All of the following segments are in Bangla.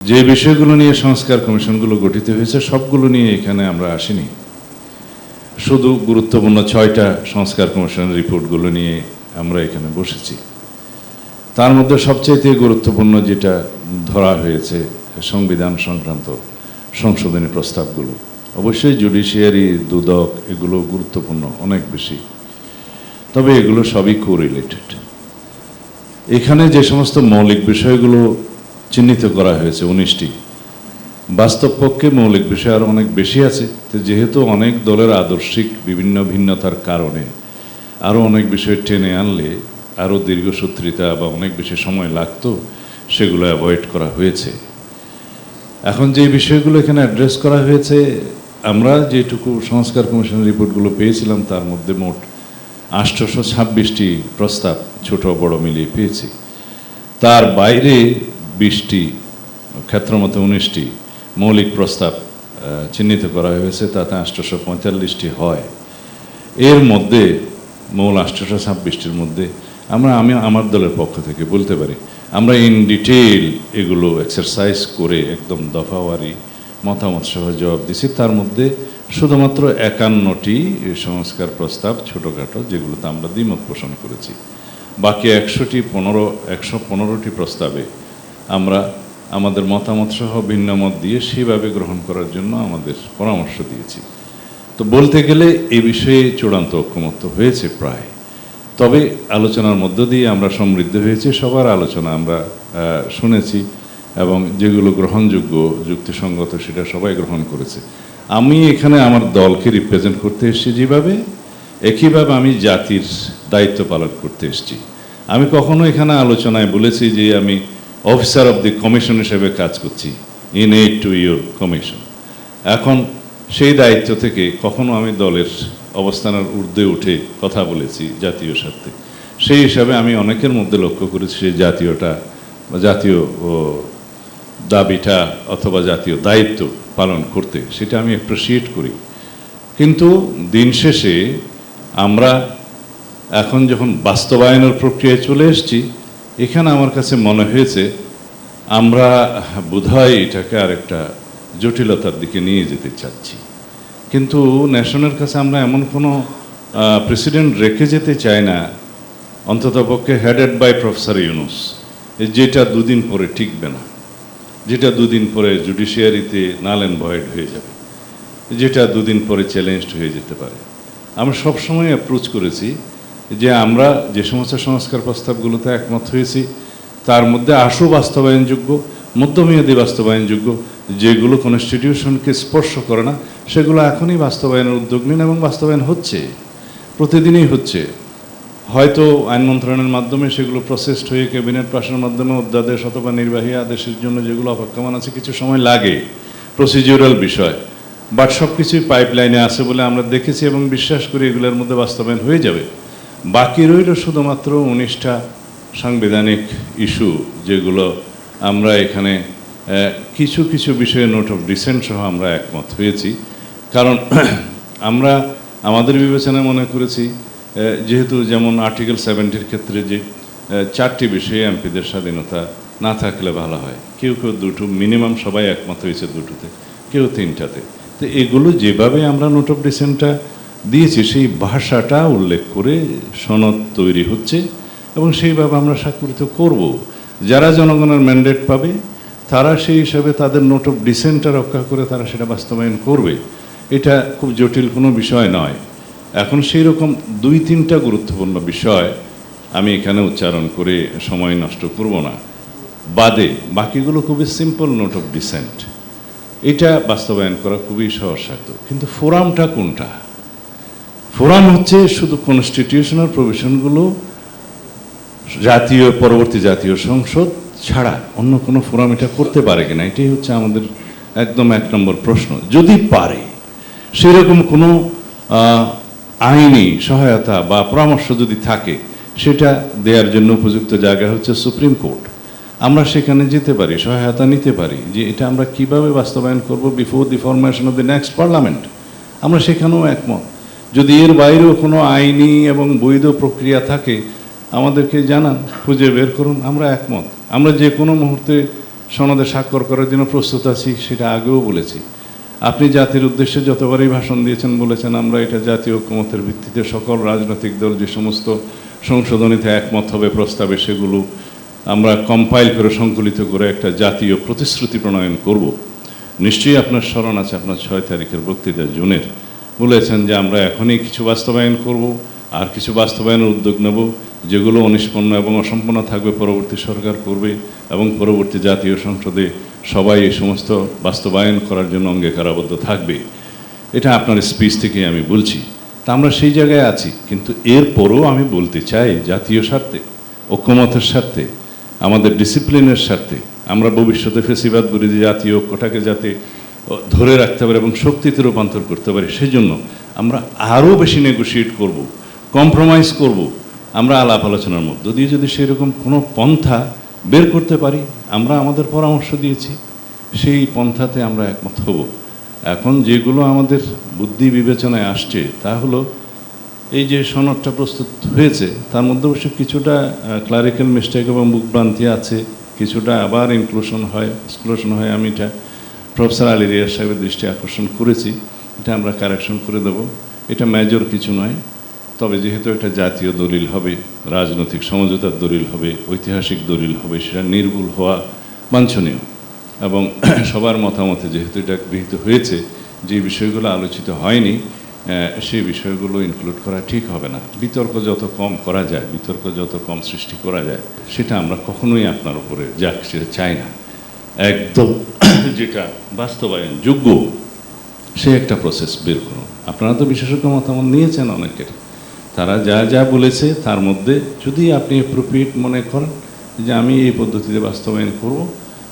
যে বিষয়গুলো নিয়ে সংস্কার কমিশনগুলো গঠিত হয়েছে, সবগুলো নিয়ে এখানে আমরা আসিনি। শুধু গুরুত্বপূর্ণ ছয়টা সংস্কার কমিশনের রিপোর্টগুলো নিয়ে আমরা এখানে বসেছি। তার মধ্যে সবচাইতে গুরুত্বপূর্ণ যেটা ধরা হয়েছে, সংবিধান সংক্রান্ত সংশোধনী প্রস্তাবগুলো। অবশ্যই জুডিশিয়ারি, দুদক, এগুলো গুরুত্বপূর্ণ, অনেক বেশি। তবে এগুলো সবই কোরিলেটেড এখানে যে সমস্ত মৌলিক বিষয়গুলো চিহ্নিত করা হয়েছে উনিশটি। বাস্তব পক্ষে মৌলিক বিষয় আরও অনেক বেশি আছে, তো যেহেতু অনেক দলের আদর্শিক বিভিন্ন ভিন্নতার কারণে আরও অনেক বিষয় টেনে আনলে আরও দীর্ঘসূত্রিতা বা অনেক বেশি সময় লাগতো, সেগুলো অ্যাভয়েড করা হয়েছে। এখন যে বিষয়গুলো এখানে অ্যাড্রেস করা হয়েছে, আমরা যেটুকু সংস্কার কমিশনের রিপোর্টগুলো পেয়েছিলাম, তার মধ্যে মোট আষ্টশো ছাব্বিশটি প্রস্তাব ছোট বড় মিলিয়ে পেয়েছি। তার বাইরে বিশটি, ক্ষেত্রমতো উনিশটি মৌলিক প্রস্তাব চিহ্নিত করা হয়েছে, তাতে আষ্টশো পঁয়তাল্লিশটি হয়। এর মধ্যে, মূল আষ্টশো ছাব্বিশটির মধ্যে আমরা, আমি আমার দলের পক্ষ থেকে বলতে পারি, আমরা ইন ডিটেইল এগুলো এক্সারসাইজ করে একদম দফাওয়ারি মতামত সহ জবাব দিছি। তার মধ্যে শুধুমাত্র একান্নটি সংস্কার প্রস্তাব ছোটোখাটো, যেগুলোতে আমরা দ্বিমত পোষণ করেছি। বাকি একশোটি পনেরো, একশো পনেরোটি প্রস্তাবে আমরা আমাদের মতামত সহ ভিন্ন মত দিয়ে সেভাবে গ্রহণ করার জন্য আমাদের পরামর্শ দিয়েছি। তো বলতে গেলে এ বিষয়ে চূড়ান্ত ঐক্যমত্য হয়েছে প্রায়। তবে আলোচনার মধ্য দিয়ে আমরা সমৃদ্ধ হয়েছি, সবার আলোচনা আমরা শুনেছি এবং যেগুলো গ্রহণযোগ্য, যুক্তিসঙ্গত সেটা সবাই গ্রহণ করেছে। আমি এখানে আমার দলকে রিপ্রেজেন্ট করতে এসেছি যেভাবে, একইভাবে আমি জাতির দায়িত্ব পালন করতে এসেছি। আমি কখনো এখানে আলোচনায় বলেছি যে আমি অফিসার অফ দি কমিশন হিসেবে কাজ করছি, in aid to your commission. এখন সেই দায়িত্ব থেকে কখনো আমি দলের অবস্থানের ঊর্ধ্বে উঠে কথা বলেছি জাতীয় স্বার্থে। সেই হিসাবে আমি অনেকের মধ্যে লক্ষ্য করেছি সেই জাতীয়টা জাতীয় দাবিটা অথবা জাতীয় দায়িত্ব পালন করতে, সেটা আমি অ্যাপ্রিসিয়েট করি। কিন্তু দিন শেষে আমরা এখন যখন বাস্তবায়নের প্রক্রিয়ায় চলে এসেছি এখানে আমার কাছে মনে হয়েছে, আমরা বোধহয় এটাকে আরেকটা জটিলতার দিকে নিয়ে যেতে চাচ্ছি। কিন্তু ন্যাশনের কাছে আমরা এমন কোনো প্রেসিডেন্ট রেখে যেতে চাই না অন্ততপক্ষে হেডেড বাই প্রফেসর ইউনুস, যেটা দুদিন পরে টিকবে না, যেটা দুদিন পরে জুডিশিয়ারিতে নাল অ্যান্ড ভয়েড হয়ে যাবে, যেটা দুদিন পরে চ্যালেঞ্জড হয়ে যেতে পারে। আমরা সবসময় অ্যাপ্রোচ করেছি যে আমরা যে সমস্ত সংস্কার প্রস্তাবগুলোতে একমত হয়েছি, তার মধ্যে আশু বাস্তবায়নযোগ্য, মধ্যমেয়াদী বাস্তবায়নযোগ্য, যেগুলো কনস্টিটিউশনকে স্পর্শ করে না, সেগুলো এখনই বাস্তবায়নের উদ্যোগ নিন এবং বাস্তবায়ন হচ্ছে, প্রতিদিনই হচ্ছে। হয়তো আইন মন্ত্রণালয়ের মাধ্যমে সেগুলো প্রসেসড হয়ে ক্যাবিনেট পাশের মাধ্যমে অধ্যাদেশ অথবা নির্বাহী আদেশের জন্য যেগুলো অপেক্ষমান আছে, কিছু সময় লাগে প্রসিডিউরাল বিষয়। বাট সব কিছুই পাইপলাইনে আছে বলে আমরা দেখেছি এবং বিশ্বাস করি এগুলোর মধ্যে বাস্তবায়ন হয়ে যাবে। বাকি রইল শুধুমাত্র উনিশটা সাংবিধানিক ইস্যু, যেগুলো আমরা এখানে কিছু কিছু বিষয়ে নোট অফ ডিসেন্ট সহ আমরা একমত হয়েছি। কারণ আমরা আমাদের বিবেচনায় মনে করেছি যেহেতু যেমন আর্টিকেল সেভেন্টির ক্ষেত্রে যে চারটি বিষয়ে এমপিদের স্বাধীনতা না থাকলে ভালো হয়। কেউ কেউ দুটো, মিনিমাম সবাই একমত হয়েছে দুটোতে, কেউ তিনটাতে। তো এগুলো যেভাবে আমরা নোট অফ ডিসেন্টটা দিয়েছি, সেই ভাষাটা উল্লেখ করে সনদ তৈরি হচ্ছে এবং সেইভাবে আমরা স্বাক্ষরিত করব। যারা জনগণের ম্যান্ডেট পাবে, তারা সেই হিসাবে তাদের নোট অফ ডিসেন্টটা রক্ষা করে তারা সেটা বাস্তবায়ন করবে। এটা খুব জটিল কোনো বিষয় নয়। এখন সেই রকম দুই তিনটা গুরুত্বপূর্ণ বিষয় আমি এখানে উচ্চারণ করে সময় নষ্ট করব না। বাদে বাকিগুলো খুবই সিম্পল নোট অফ ডিসেন্ট। এটা বাস্তবায়ন করা খুবই সহজসাধ্য কিন্তু ফোরামটা কোনটা? ফোরাম হচ্ছে শুধু কনস্টিটিউশনাল প্রভিশনগুলো জাতীয়, পরবর্তী জাতীয় সংসদ ছাড়া অন্য কোনো ফোরাম এটা করতে পারে কিনা, এটাই হচ্ছে আমাদের একদম এক নম্বর প্রশ্ন। যদি পারে, সেরকম কোনো আইনি সহায়তা বা পরামর্শ যদি থাকে, সেটা দেওয়ার জন্য উপযুক্ত জায়গা হচ্ছে সুপ্রিম কোর্ট। আমরা সেখানে যেতে পারি, সহায়তা নিতে পারি, যে এটা আমরা কীভাবে বাস্তবায়ন করব before the formation of the next parliament আমরা সেখানেও একমত। যদি এর বাইরেও কোনো আইনি এবং বৈধ প্রক্রিয়া থাকে, আমাদেরকে জানান, খুঁজে বের করুন, আমরা একমত। আমরা যে কোনো মুহূর্তে সনদে স্বাক্ষর করার জন্য প্রস্তুত আছি, সেটা আগেও বলেছি। আপনি জাতির উদ্দেশ্যে যতবারই ভাষণ দিয়েছেন, বলেছেন আমরা এটা জাতীয় ঐক্যমতের ভিত্তিতে সকল রাজনৈতিক দল যে সমস্ত সংশোধনীতে একমত হবে প্রস্তাবে সেগুলো আমরা কম্পাইল করে, সংকলিত করে একটা জাতীয় প্রতিশ্রুতি প্রণয়ন করব। নিশ্চয়ই আপনার স্মরণ আছে, আপনার ছয় তারিখের বক্তৃতা জুনের। বলেছেন যে আমরা এখনই কিছু বাস্তবায়ন করব আর কিছু বাস্তবায়নের উদ্যোগ নেব, যেগুলো অনিষ্পন্ন এবং অসম্পন্ন থাকবে পরবর্তী সরকার করবে এবং পরবর্তী জাতীয় সংসদে সবাই এই সমস্ত বাস্তবায়ন করার জন্য অঙ্গীকারাবদ্ধ থাকবে। এটা আপনার স্পিচ থেকে আমি বলছি। তা আমরা সেই জায়গায় আছি, কিন্তু এরপরও আমি বলতে চাই জাতীয় স্বার্থে, ঐক্যমতের স্বার্থে, আমাদের ডিসিপ্লিনের স্বার্থে। আমরা ভবিষ্যতে ফেসিবাদ বিরোধী জাতীয় ঐক্যটাকে যাতে ধরে রাখতে পারি এবং শক্তিতে রূপান্তর করতে পারি। সেজন্য আমরা আরও বেশি নেগোশিয়েট করব কম্প্রোমাইজ করব, আমরা আলাপ আলোচনার মধ্য দিয়ে যদি সেরকম কোনো পন্থা বের করতে পারি, আমরা আমাদের পরামর্শ দিয়েছি, সেই পন্থাতে আমরা একমত হব। এখন যেগুলো আমাদের বুদ্ধি বিবেচনায় আসছে, তা হলো এই যে সনদটা প্রস্তুত হয়েছে, তার মধ্যে অবশ্য কিছুটা ক্লারিক্যাল মিস্টেক এবং বুকভ্রান্তি আছে, কিছুটা আবার ইনক্লুশন হয় এক্সক্লুশন হয়, আমি এটা প্রফেসর আলী রিয়াজ সাহেবের দৃষ্টি আকর্ষণ করেছি, এটা আমরা কারেকশন করে দেব। এটা মেজর কিছু নয়, তবে যেহেতু এটা জাতীয় দলিল হবে, রাজনৈতিক সমঝোতার দলিল হবে, ঐতিহাসিক দলিল হবে, সেটা নির্ভুল হওয়া বাঞ্ছনীয়। এবং সবার মতামতে যেহেতু এটা গৃহীত হয়েছে, যে বিষয়গুলো আলোচিত হয়নি সেই বিষয়গুলো ইনক্লুড করা ঠিক হবে না। বিতর্ক যত কম করা যায়, বিতর্ক যত কম সৃষ্টি করা যায়, সেটা আমরা কখনোই আপনার উপরে যাক, সেটা চাই না। একদম যেটা বাস্তবায়ন যোগ্য, সে একটা প্রসেস বের করুন। আপনারা তো বিশেষজ্ঞ মতামত নিয়েছেন অনেকের। তারা যা যা বলেছে তার মধ্যে যদি আপনি অ্যাপ্রোপ্রিয়েট মনে করেন যে আমি এই পদ্ধতিতে বাস্তবায়ন করব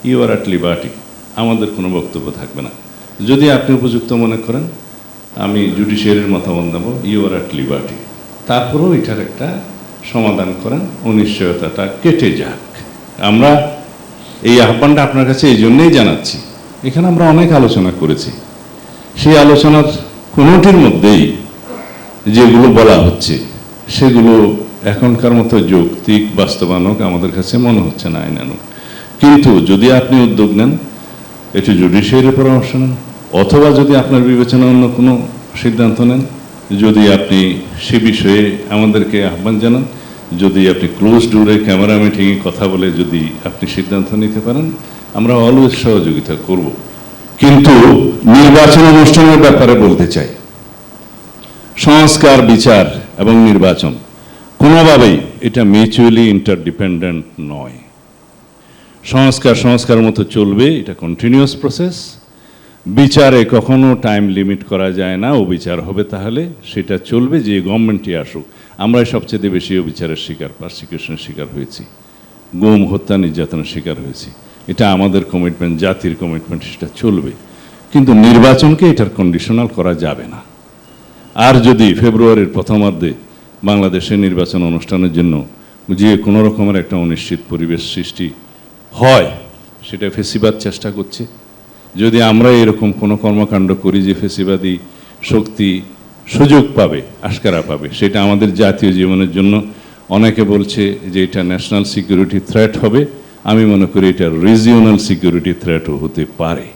ইউ আর অ্যাট লিবার্টি আমাদের কোনো বক্তব্য থাকবে না। যদি আপনি উপযুক্ত মনে করেন, আমি জুডিশিয়ারির মতামত নেব ইউ আর অ্যাট লিবার্টি তারপরেও এটার একটা সমাধান করেন, অনিশ্চয়তাটা কেটে যাক। আমরা এই আহ্বানটা আপনার কাছে এই জন্যেই জানাচ্ছি। এখানে আমরা অনেক আলোচনা করেছি। সেই আলোচনার কোনোটির মধ্যেই যেগুলো বলা হচ্ছে, সেগুলো এখনকার মতো যৌক্তিক বাস্তবায়নক আমাদের কাছে মনে হচ্ছে না আইনানুক। কিন্তু যদি আপনি উদ্যোগ নেন এটি জুডিশিয়ারি পরামর্শ নেন, অথবা যদি আপনার বিবেচনা অন্য কোনো সিদ্ধান্ত নেন, যদি আপনি সে বিষয়ে আমাদেরকে আহ্বান জানান যদি আপনি ক্লোজ ডোরে ক্যামেরা মিটিংয়ে কথা বলে যদি আপনি সিদ্ধান্ত নিতে পারেন, আমরা অলওয়েজ সহযোগিতা করব। কিন্তু নির্বাচন অনুষ্ঠানের ব্যাপারে বলতে চাই। সংস্কার, বিচার এবং নির্বাচন কোনোভাবেই এটা মিউচুয়ালি ইন্টারডিপেন্ডেন্ট নয়। সংস্কার সংস্কার মতো চলবে, এটা কন্টিনিউয়াস প্রসেস বিচারে কখনো টাইম লিমিট করা যায় না ও বিচার হবে তাহলে, সেটা চলবে, যে গভর্নমেন্টই আসুক। আমরা সবচেয়ে বেশি বিচারের শিকার পারসিকিউশনের শিকার হয়েছি। গুম, হত্যা, নির্যাতনের শিকার হয়েছি। এটা আমাদের কমিটমেন্ট জাতির কমিটমেন্ট সেটা চলবে। কিন্তু নির্বাচনকে এটার কন্ডিশনাল করা যাবে না। আর যদি ফেব্রুয়ারির প্রথমার্ধে বাংলাদেশে নির্বাচন অনুষ্ঠানের জন্য যে কোনো রকমের একটা অনিশ্চিত পরিবেশ সৃষ্টি হয়, সেটা ফেসিবাদ চেষ্টা করছে। যদি আমরা এরকম কোনো কর্মকাণ্ড করি যে ফেসিবাদী শক্তি সুযোগ পাবে, আশকারা পাবে। সেটা আমাদের জাতীয় জীবনের জন্য অনেকে বলছে যে এটা ন্যাশনাল সিকিউরিটি থ্রেট হবে। আমি মনে করি এটা রিজিওনাল সিকিউরিটি থ্রেটও হতে পারে।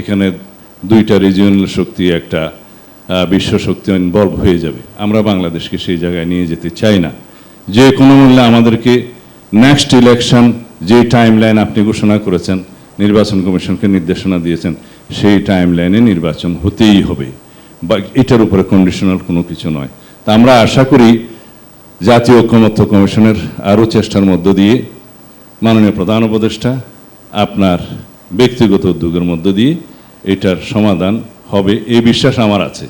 এখানে দুইটা রিজিওনাল শক্তি, একটা বিশ্ব শক্তি ইনভলভ হয়ে যাবে। আমরা বাংলাদেশকে সেই জায়গায় নিয়ে যেতে চাই না। যে কোনো মূল্যে আমাদেরকে নেক্সট ইলেকশন যে টাইম লাইন আপনি ঘোষণা করেছেন, নির্বাচন কমিশনকে নির্দেশনা দিয়েছেন, সেই টাইম লাইনে নির্বাচন হতেই হবে। বা এটার উপরে কন্ডিশনাল কোনো কিছু নয়। তা আমরা আশা করি জাতীয় ঐক্যমত্য কমিশনের আরও চেষ্টার মধ্য দিয়ে মাননীয় প্রধান উপদেষ্টা আপনার ব্যক্তিগত উদ্যোগের মধ্য দিয়ে এটার সমাধান হবে এই বিশ্বাস আমার আছে।